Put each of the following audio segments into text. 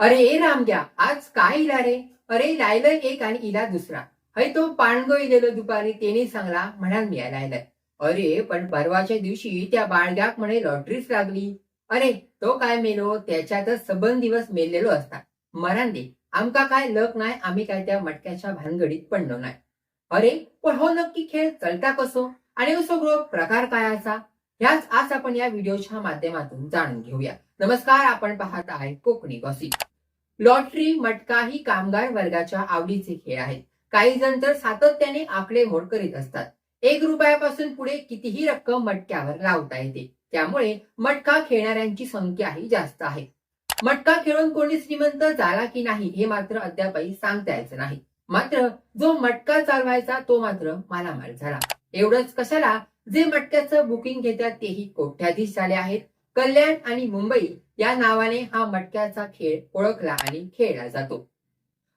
अरे ए रामग्या आज काय इला रे? अरे लायलं एक आणि इला दुसरा. हय तो पाणगोई इलेलो दुपारी त्याने सांगला म्हणाल मी लायलाय अरे पण परवाच्या दिवशी त्या बाळग्याक म्हणे लॉटरीच लागली. अरे तो काय मेलो? त्याच्यातच सबन दिवस मेलेलो असतात मरान दे आमका काय लक नाही आम्ही काय त्या मटक्याच्या भानगडीत पडलो नाही अरे पण हो नक्की खेळ चलता कसो? आणि हो प्रकार काय असा? ह्याच आज आपण या व्हिडिओच्या माध्यमातून जाणून घेऊया. नमस्कार आपण पाहत आहे कोकणी गॉसिप. लॉटरी मटका ही कामगार वर्गाच्या आवडीचे खेळ आहेत. काही जण तर सातत्याने आकडे मोड करीत असतात. एक रुपयापासून पुढे कितीही रक्कम मटक्यावर लावता येते. त्यामुळे मटका खेळणाऱ्यांची संख्याही जास्त आहे. मटका खेळून कोणी श्रीमंत झाला की नाही हे मात्र अद्यापही सांगता यायचं नाही. मात्र जो मटका चालवायचा तो मात्र मालामाल झाला. एवढंच कशाला जे मटक्याचं बुकिंग घेतात तेही कोट्याधीश झाले आहेत. कल्याण आणि मुंबई या नावाने हा मटक्याचा खेळ ओळखला आणि खेळला जातो.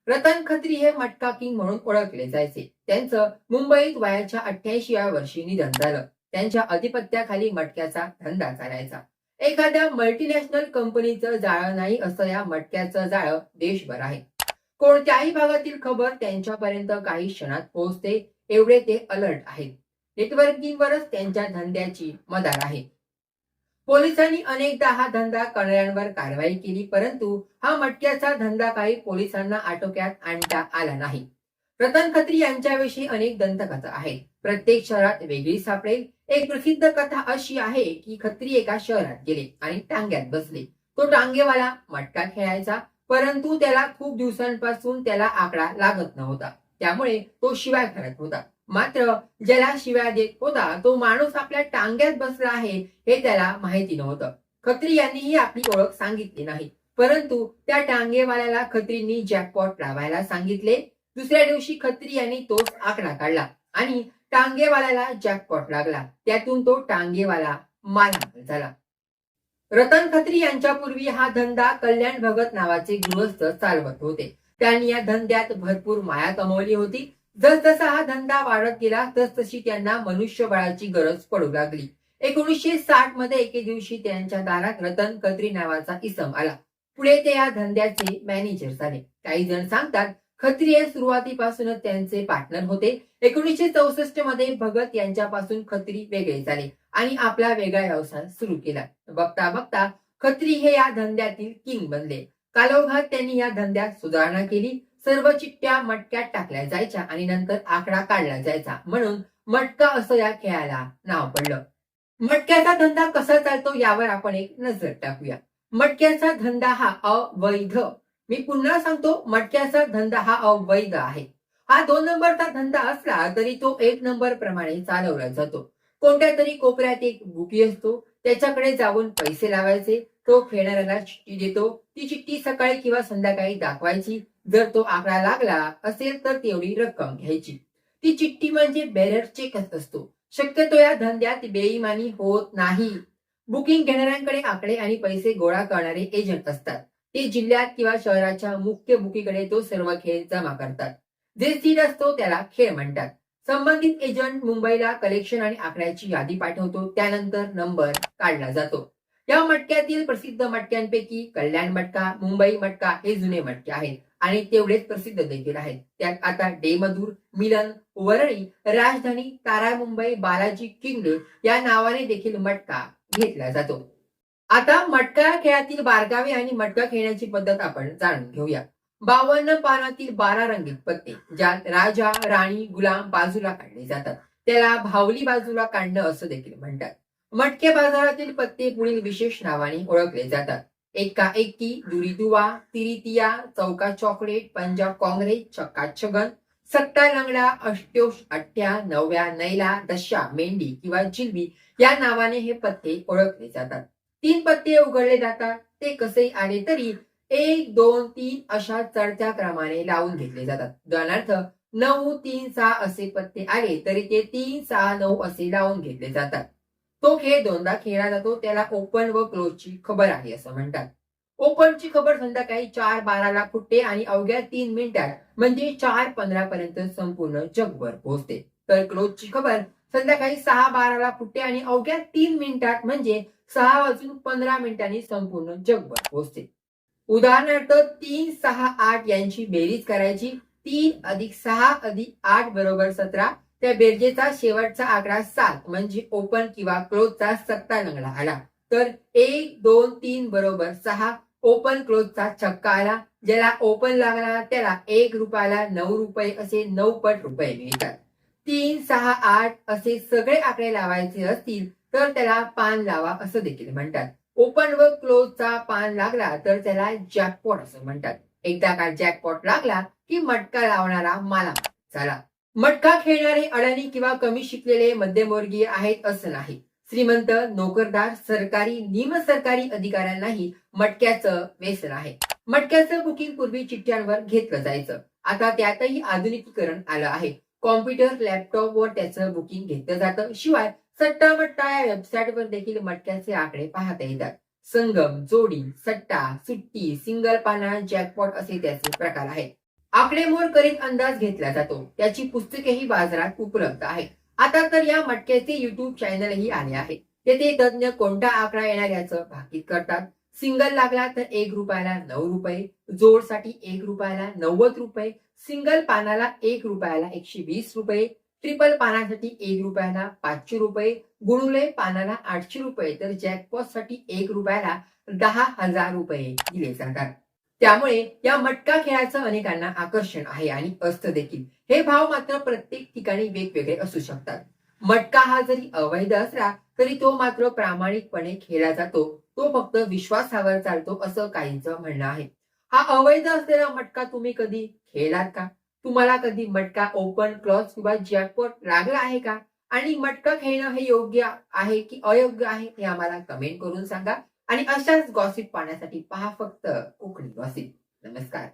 रतन खत्री हे मटका किंग म्हणून ओळखले जायचे. त्यांचं मुंबईत वयाच्या अठ्ठ्याऐंशीव्या वर्षी निधन झालं. त्यांच्या अधिपत्याखाली मटक्याचा धंदा चालायचा. एखाद्या मल्टीनॅशनल कंपनीचं जाळं नाही असं या मटक्याचं जाळं देशभर आहे. कोणत्याही भागातील खबर त्यांच्यापर्यंत काही क्षणात पोहोचते एवढे ते अलर्ट आहेत. नेटवर्किंगवरच त्यांच्या धंद्याची मदार आहे. पोलिसांनी अनेकदा हा धंदा करणाऱ्यांवर कारवाई केली परंतु हा मटक्याचा धंदा काही पोलिसांना आटोक्यात आणता आला नाही. रतन खत्री यांच्याविषयी अनेक दंतकथा आहेत. प्रत्येक शहरात वेगळी सापडेल. एक प्रसिद्ध कथा अशी आहे की खत्री एका शहरात गेले आणि टांग्यात बसले. तो टांगेवाला मटका खेळायचा परंतु त्याला खूप दिवसांपासून त्याला आकडा लागत नव्हता. त्यामुळे तो शिवाय करत होता. मात्र ज्याला शिव्या देत होता तो माणूस आपल्या टांग्यात बसला आहे हे त्याला माहिती नव्हतं. खत्री यांनीही आपली ओळख सांगितली नाही. परंतु त्या टांगेवाल्याला खत्रींनी जॅकपॉट लावायला सांगितले. दुसऱ्या दिवशी खत्री यांनी तोच आकडा काढला आणि टांगेवाल्याला जॅकपॉट लागला. त्यातून तो टांगेवाला मालमाल झाला. रतन खत्री यांच्यापूर्वी हा धंदा कल्याण भगत नावाचे गृहस्थ चालवत होते. त्यांनी या धंद्यात भरपूर माया कमवली होती. जसजसा हा धंदा वाढत गेला तसतशी त्यांना मनुष्यबळाची गरज पडू लागली. एकोणीसशे साठमध्ये एके दिवशी त्यांच्या दारात रतन कत्री नावाचा इसम आला. पुढे ते या धंद्याचे मॅनेजर झाले. काही जण सांगतात खत्री हे सुरुवातीपासूनच त्यांचे पार्टनर होते. एकोणीसशे चौसष्टमध्ये भगत यांच्यापासून खत्री वेगळे झाले आणि आपला वेगळा व्यवसाय सुरू केला. बघता बघता खत्री हे या धंद्यातील किंग बनले. कालोघात त्यांनी या धंद्यात सुधारणा केली. सर्व चिठ्ठ्या मटक्यात टाकल्या जायच्या आणि नंतर आकडा काढला जायचा. म्हणून मटका असं या खेळाला नाव पडलं. मटक्याचा धंदा कसा चालतो यावर आपण एक नजर टाकूया. मटक्याचा धंदा हा अवैध. मी पुन्हा सांगतो मटक्याचा धंदा हा अवैध आहे. हा दोन नंबरचा धंदा असला तरी तो एक नंबर प्रमाणे चालवला जातो. कोणत्या तरी कोपऱ्यात एक बुकी असतो त्याच्याकडे जाऊन पैसे लावायचे. तो खेळणाऱ्याला चिठ्ठी देतो. ती चिठ्ठी सकाळी किंवा संध्याकाळी दाखवायची. जर तो आकडा लागला असेल तर तेवढी रक्कम घ्यायची. ती चिठ्ठी म्हणजे बेरर चेकच असतो. शक्यतो या धंद्यात बेईमानी होत नाही. बुकिंग घेणाऱ्यांकडे आकडे आणि पैसे गोळा करणारे एजंट असतात. ते जिल्ह्यात किंवा शहराच्या मुख्य बुकीकडे तो सर्व खेळ जमा करतात. जे सीट असतो त्याला खेळ म्हणतात. संबंधित एजंट मुंबईला कलेक्शन आणि आकड्याची यादी पाठवतो. त्यानंतर नंबर काढला जातो. या मटक्यातील प्रसिद्ध मटक्यांपैकी कल्याण मटका मुंबई मटका हे जुने मटके आहेत. आणि तेवढेच प्रसिद्ध देखील आहेत. त्यात आता डेमधूर मिलन वरळी राजधानी तारा मुंबई बालाजी किंगडे या नावाने देखील मटका घेतला जातो. आता मटका खेळातील बारगावे आणि मटका खेळण्याची पद्धत आपण जाणून घेऊया. बावन्न पानातील बारा रंगीत पत्ते ज्यात राजा राणी गुलाम बाजूला काढले जातात. त्याला भावली बाजूला काढणं असं देखील म्हणतात. मटके बाजारातील पत्ते पुढील विशेष नावाने ओळखले जातात. एका एकी दुरी दुवा तिरितिया चौका चॉकलेट पंजाब काँग्रेस छक्का छगन सत्ता लंगडा अष्टोष अठ्ठ्या नवव्या नैला दशा मेंढी किंवा जिलबी या नावाने हे पत्ते ओळखले जातात. तीन पत्ते उघडले जातात. ते कसे आले तरी एक दोन तीन अशा चढत्या क्रमाने लावून घेतले जातात. उदाहरणार्थ नऊ तीन सहा असे पत्ते आले तरी ते तीन सहा नऊ असे लावून घेतले जातात. तो खेळ दोनदा खेळला जातो त्याला ओपन व क्लोजची खबर आहे असं म्हणतात. ओपनची खबर संध्याकाळी चार बाराला फुटते आणि अवघ्या तीन मिनिटात म्हणजे चार पंधरा पर्यंत संपूर्ण जगभर पोहोचते. तर क्लोजची खबर संध्याकाळी सहा बाराला फुटते आणि अवघ्या तीन मिनिटात म्हणजे सहा वाजून पंधरा मिनिटांनी संपूर्ण जगभर पोहोचते. उदाहरणार्थ तीन सहा आठ यांची बेरीज करायची. तीन अधिक सहा अधिक आठ बरोबर सतरा. त्या बेरजेचा शेवटचा आकडा सात म्हणजे ओपन किंवा क्लोजचा सत्ता लंगडा आला. तर एक दोन तीन बरोबर सहा ओपन क्लोजचा छक्का आला. ज्याला ओपन लागला त्याला एक रुपयाला नऊ रुपये असे नऊ पट रुपये मिळतात. तीन सहा आठ असे सगळे आकडे लावायचे असतील तर त्याला पान लावा असं देखील म्हणतात. ओपन व क्लोजचा पान लागला तर त्याला जॅकपॉट असं म्हणतात. एकदा का जॅकपॉट लागला की मटका लावणारा माला झाला. मटका खेळणारे अडाणी किंवा कमी शिकलेले मध्यमवर्गीय आहेत असं नाही. श्रीमंत नोकरदार सरकारी निमसरकारी अधिकाऱ्यांनाही मटक्याचं व्यसन आहे. मटक्याचं बुकिंग पूर्वी चिठ्ठ्यांवर घेतलं जायचं. आता त्यातही आधुनिकीकरण आलं आहे. कॉम्प्युटर लॅपटॉपवर त्याचं बुकिंग घेतलं जातं. शिवाय सट्टा मट्टा या वेबसाईटवर देखील मटक्याचे आकडे पाहता येतात. संगम जोडी सट्टा सुट्टी सिंगल पाना जॅकपॉट असे त्याचे प्रकार आहेत. आकडेमोड करीत अंदाज घेतला जातो. त्याची पुस्तकेही बाजारात उपलब्ध आहेत. आता तर या मटक्याचे युट्यूब चॅनलही आले आहे. तेथे तज्ञ कोणता आकडा येणार याचं भाकीत करतात. सिंगल लागला तर एक रुपयाला नऊ रुपये जोडसाठी एक रुपयाला नव्वद रुपये सिंगल पानाला एक रुपयाला एकशे वीस रुपये ट्रिपल पानासाठी एक रुपयाला पाचशे रुपये गुणुले पानाला आठशे रुपये तर जॅकपॉटसाठी एक रुपयाला दहा हजार रुपये दिले जातात. त्यामुळे या मटका खेळाचं अनेकांना आकर्षण आहे आणि असतं देखील. हे भाव मात्र प्रत्येक ठिकाणी वेगवेगळे असू शकतात. मटका हा जरी अवैध असला तरी तो मात्र प्रामाणिकपणे खेळला जातो. तो फक्त विश्वासावर चालतो असं काहींचं म्हणणं आहे. हा अवैध असलेला मटका तुम्ही कधी खेळलात का? तुम्हाला कधी मटका ओपन क्लॉज किंवा जॅकपॉट लागला आहे का? आणि मटका खेळणं हे योग्य आहे की अयोग्य आहे हे आम्हाला कमेंट करून सांगा. आणि अशाच गॉसिप पाहण्यासाठी पहा फक्त कोकणी गॉसिप नमस्कार.